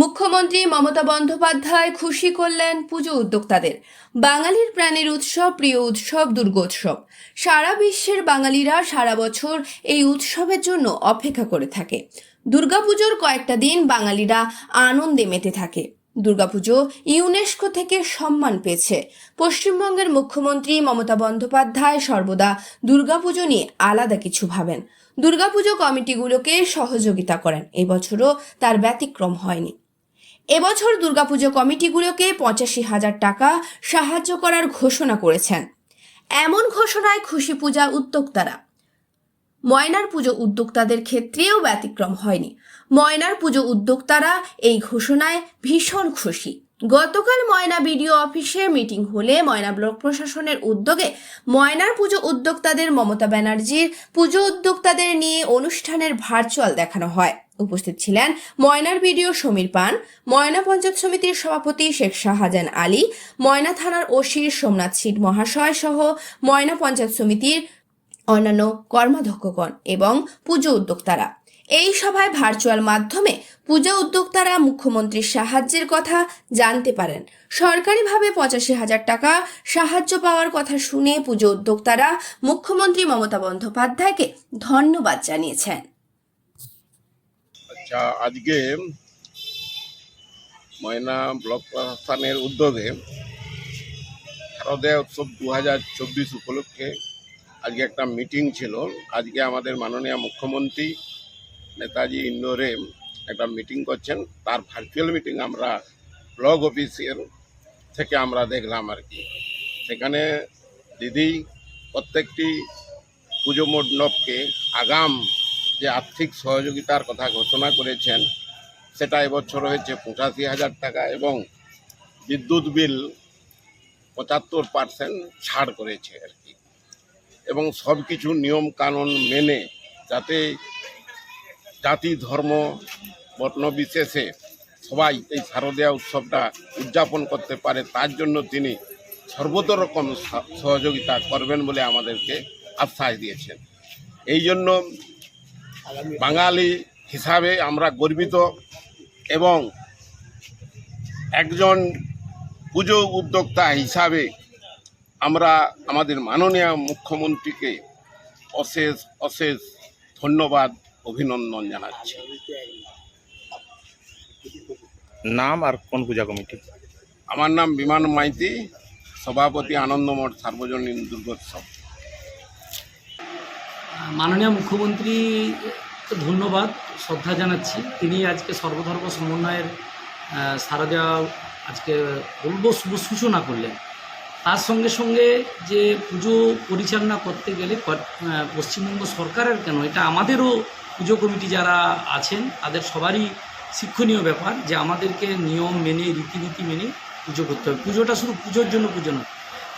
মুখ্যমন্ত্রী মমতা বন্দ্যোপাধ্যায় খুশি করলেন পুজো উদ্যোক্তাদের। বাঙালির প্রাণের উৎসব, প্রিয় উৎসব, দুর্গোৎসব। সারা বিশ্বের বাঙালিরা সারা বছর এই উৎসবের জন্য অপেক্ষা করে থাকে। দুর্গাপুজোর কয়েকটা দিন বাঙালিরা আনন্দে মেতে থাকে। দুর্গাপুজো ইউনেস্কো থেকে সম্মান পেয়েছে। পশ্চিমবঙ্গের মুখ্যমন্ত্রী মমতা বন্দ্যোপাধ্যায় সর্বদা দুর্গাপুজো নিয়ে আলাদা কিছু ভাবেন। দুর্গাপুজো কমিটিগুলোকে সহযোগিতা করেন। এবছরও তার ব্যতিক্রম হয়নি। এবছর দুর্গাপুজো কমিটিগুলোকে পঁচাশি হাজার টাকা সাহায্য করার ঘোষণা করেছেন। এমন ঘোষণায় খুশি পূজা উদ্যোক্তারা। ময়নার পুজো উদ্যোক্তাদের ক্ষেত্রেও ব্যতিক্রম হয়নি। ময়নার পুজো উদ্যোক্তারা এই ঘোষণায় ভীষণ খুশি। গতকাল ময়না বিডিও অফিসে মিটিং হলে ময়না ব্লক প্রশাসনের উদ্যোগে ময়নার পুজো উদ্যোক্তাদের মমতা ব্যানার্জির পুজো উদ্যোক্তাদের নিয়ে অনুষ্ঠানের ভার্চুয়াল দেখানো হয়। উপস্থিত ছিলেন ময়নার বিডিও সমীর পান, ময়না পঞ্চায়েত সমিতির সভাপতি শেখ শাহজাহান আলী, ময়না থানার ওসির সোমনাথ সিট মহাশয় সহ ময়না পঞ্চায়েত সমিতির অন্যান্য কর্মাধ্যক্ষগণ এবং পুজো উদ্যোক্তারা। এই সভায় ভার্চুয়াল মাধ্যমে পুজো উদ্যোক্তারা মুখ্যমন্ত্রীর সাহায্যের কথা জানতে পারেন। সরকারিভাবে পঁচাশি হাজার টাকা সাহায্য পাওয়ার কথা শুনে পুজো উদ্যোক্তারা মুখ্যমন্ত্রী মমতা বন্দ্যোপাধ্যায়কে ধন্যবাদ জানিয়েছেন। আচ্ছা আজকে ময়না ব্লক প্রশাসনের উদ্যোগে শারদীয় উৎসব দু হাজার চব্বিশ উপলক্ষে আজকে একটা মিটিং ছিল। আজকে আমাদের মাননীয় মুখ্যমন্ত্রী নেতাজি ইন্ডোরে একটা মিটিং করছেন। তার ভার্চুয়াল মিটিং আমরা ব্লক অফিসের থেকে আমরা দেখলাম আর কি। সেখানে দিদি প্রত্যেকটি পুজো মণ্ডপকে আগাম যে আর্থিক সহযোগিতার কথা ঘোষণা করেছেন, সেটা এবছর হয়েছে পঁচাশি হাজার টাকা এবং বিদ্যুৎ বিল পঁচাত্তর পার্সেন্ট ছাড় করেছে আর কি। এবং সব কিছু নিয়ম কানুন মেনে যাতে জাতি, ধর্ম বর্ণ বিশেষে সবাই এই শারদীয়া উৎসবটা উদযাপন করতে পারে, তার জন্য তিনি সর্বত রকম সহযোগিতা করবেন বলে আমাদেরকে আশ্বাস দিয়েছেন। এই জন্য বাঙালি হিসাবে আমরা গর্বিত এবং একজন পুজো উদ্যোক্তা হিসাবে আমরা আমাদের মাননীয় মুখ্যমন্ত্রীকে অশেষ অশেষ ধন্যবাদ অভিনন্দন জানাচ্ছি। নাম আর কোন পূজা কমিটি? আমার নাম বিমান মাইতি সভাপতি আনন্দমঠ সার্বজনীন দুর্গোৎসব। মাননীয় মুখ্যমন্ত্রী, ধন্যবাদ, শ্রদ্ধা জানাচ্ছি। তিনি আজকে সর্বধর্ম সমন্বয়ের সারা দেওয়া আজকে বলব শুভ সূচনা করলেন। তার সঙ্গে সঙ্গে যে পুজো পরিচালনা করতে গেলে পশ্চিমবঙ্গ সরকারের কেন, এটা আমাদেরও পুজো কমিটি যারা আছেন, তাদের সবারই শিক্ষণীয় ব্যাপার যে আমাদেরকে নিয়ম মেনে, রীতিনীতি মেনে পুজো করতে হবে। পুজোটা শুধু পুজোর জন্য পুজো নয়,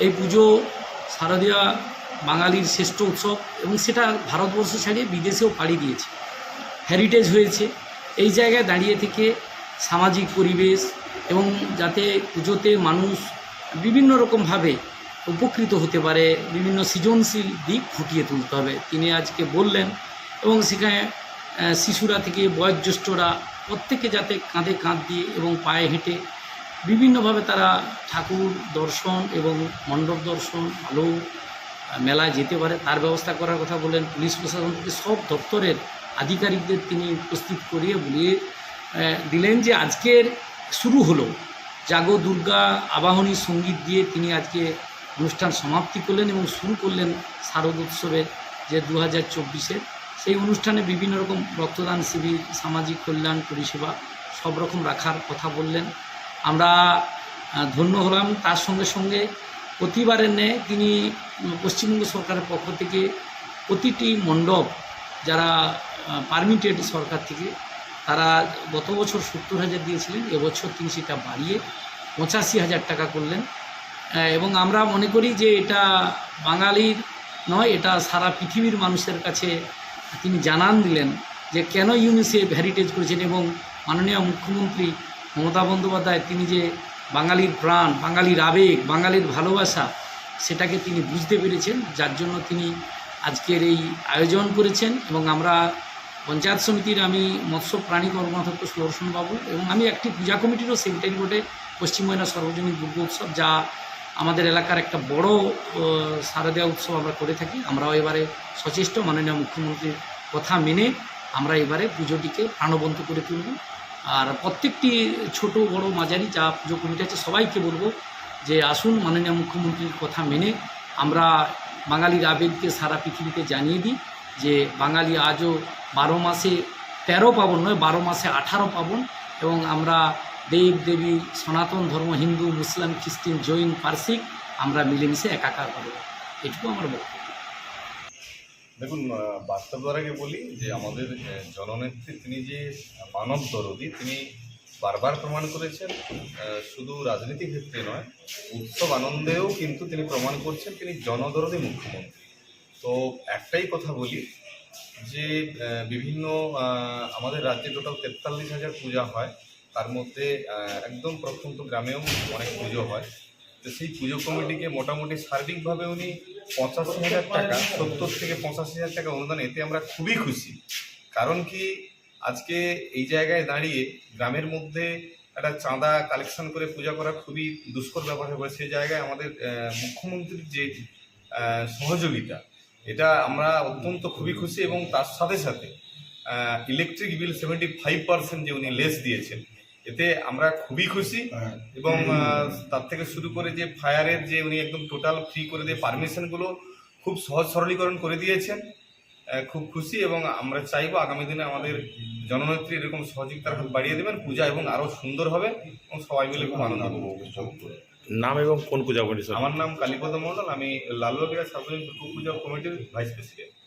এই পুজো শারদীয়া বাঙালির শ্রেষ্ঠ উৎসব এবং সেটা ভারতবর্ষ ছাড়িয়ে বিদেশেও পাড়ি দিয়েছে। হেরিটেজ হয়েছে। এই জায়গায় দাঁড়িয়ে থেকে সামাজিক পরিবেশ এবং যাতে পুজোতে মানুষ বিভিন্ন রকমভাবে উপকৃত হতে পারে, বিভিন্ন সৃজনশীল দিক ফুটিয়ে তুলতে হবে। তিনি আজকে বললেন এবং সেখানে শিশুরা থেকে বয়োজ্যেষ্ঠরা প্রত্যেকে যাতে কাঁধে কাঁধ দিয়ে এবং পায়ে হেঁটে বিভিন্নভাবে তারা ঠাকুর দর্শন এবং মণ্ডপ দর্শন ভালো মেলায় যেতে পারে, তার ব্যবস্থা করার কথা বললেন পুলিশ প্রশাসন থেকে। সব দপ্তরের আধিকারিকদের তিনি উপস্থিত করিয়ে বলিয়ে দিলেন যে আজকের শুরু হলো। জাগো দুর্গা আবাহনী সংগীত দিয়ে তিনি আজকে অনুষ্ঠান সমাপ্তি করলেন এবং শুরু করলেন শারদ উৎসবের যে দু হাজার চব্বিশের সেই অনুষ্ঠানে বিভিন্ন রকম রক্তদান শিবির, সামাজিক কল্যাণ পরিষেবা সব রকম রাখার কথা বললেন। আমরা ধন্য হলাম। তার সঙ্গে সঙ্গে প্রতিবারের ন্যায় তিনি পশ্চিমবঙ্গ সরকারের পক্ষ থেকে প্রতিটি মণ্ডপ যারা পারমিটেড সরকার থেকে, তারা গত বছর সত্তর হাজার দিয়েছিলেন, এবছর তিনি সেটা বাড়িয়ে পঁচাশি হাজার টাকা করলেন। এবং আমরা মনে করি যে এটা বাঙালির নয়, এটা সারা পৃথিবীর মানুষের কাছে তিনি জানান দিলেন যে কেন ইউনিসেফ হেরিটেজ করেছেন এবং মাননীয় মুখ্যমন্ত্রী মমতা বন্দ্যোপাধ্যায় তিনি যে বাঙালির প্রাণ বাঙালির আবেগ বাঙালির ভালোবাসা সেটাকে তিনি বুঝতে পেরেছেন যার জন্য তিনি আজকের এই আয়োজন করেছেন এবং আমরা পঞ্চায়েত সমিতির আমি মৎস্য প্রাণী কর্মাধ্যক্ষ সুদর্শন বাবু এবং আমি একটি পূজা কমিটিরও সেক্রেটারি বটে পশ্চিম ময়না সর্বজনীন দুর্গা উৎসব যা আমাদের এলাকার একটা বড় আহ, উৎসব আমরা করে থাকি। আমরাও এবারে সচেষ্ট মাননীয় মুখ্যমন্ত্রীর কথা মেনে আমরা এবারে পুজোটিকে প্রাণবন্ত করে তুলব। আর প্রত্যেকটি ছোট বড় মাঝারি যা পুজো কমিটি আছে, সবাইকে বলব যে আসুন মাননীয় মুখ্যমন্ত্রীর কথা মেনে আমরা বাঙালির আবেগকে সারা পৃথিবীতে জানিয়ে দিই যে বাঙালি আজও বারো মাসে তেরো পাবন নয়, বারো মাসে আঠারো পাবন এবং আমরা দেব দেবী, সনাতন ধর্ম, হিন্দু, মুসলিম, খ্রিস্টান, জৈন, পার্সিক আমরা মিলেমিশে একাকার করব এটুকু আমার বক্তব্য। দেখুন আহ, বাস্তব দ্বারাকে বলি যে আমাদের জননেত্রী তিনি যে মানব দরদি তিনি বারবার প্রমাণ করেছেন শুধু রাজনীতি ক্ষেত্রে নয় উৎসব আনন্দেও কিন্তু তিনি প্রমাণ করছেন তিনি জনদরদি মুখ্যমন্ত্রী। তো একটাই কথা বলি যে বিভিন্ন আমাদের রাজ্যে টোটাল তেতাল্লিশ হাজার পূজা হয় তার মধ্যে একদম প্রত্যন্ত গ্রামেও অনেক পুজো হয়। তো সেই পুজো কমিটিকে মোটামুটি সার্বিকভাবে উনি পঁচাশি হাজার টাকা, সত্তর থেকে পঁচাশি হাজার টাকা অনুদান, এতে আমরা খুবই খুশি। কারণ কি, আজকে এই জায়গায় দাঁড়িয়ে গ্রামের মধ্যে একটা চাঁদা কালেকশন করে পূজা করা খুবই দুষ্কর ব্যাপার হয়ে পড়ে সেই জায়গায় আমাদের মুখ্যমন্ত্রীর যে সহযোগিতা, এটা আমরা অত্যন্ত খুবই খুশি এবং তার সাথে সাথে electric bill seventy five percent যে উনি লেস দিয়েছেন এতে আমরা খুবই খুশি এবং তার থেকে শুরু করে যে ফায়ারের যে উনি একদম টোটাল ফ্রি করে দিয়ে পারমিশনগুলো খুব সহজ সরলীকরণ করে দিয়েছেন খুব খুশি এবং আমরা চাইব আগামী দিনে আমাদের জননেত্রী এরকম সহযোগিতার হাত বাড়িয়ে দেবেন পূজা এবং আরও সুন্দর হবে এবং সবাই মিলে খুব আনন্দ পাবো নাম এবং কোন পূজা কমিটি আমার নাম কালীপদ মণ্ডল আমি লালবাগিরা সার্বজনীন দুর্গা পূজা কমিটির ভাইস প্রেসিডেন্ট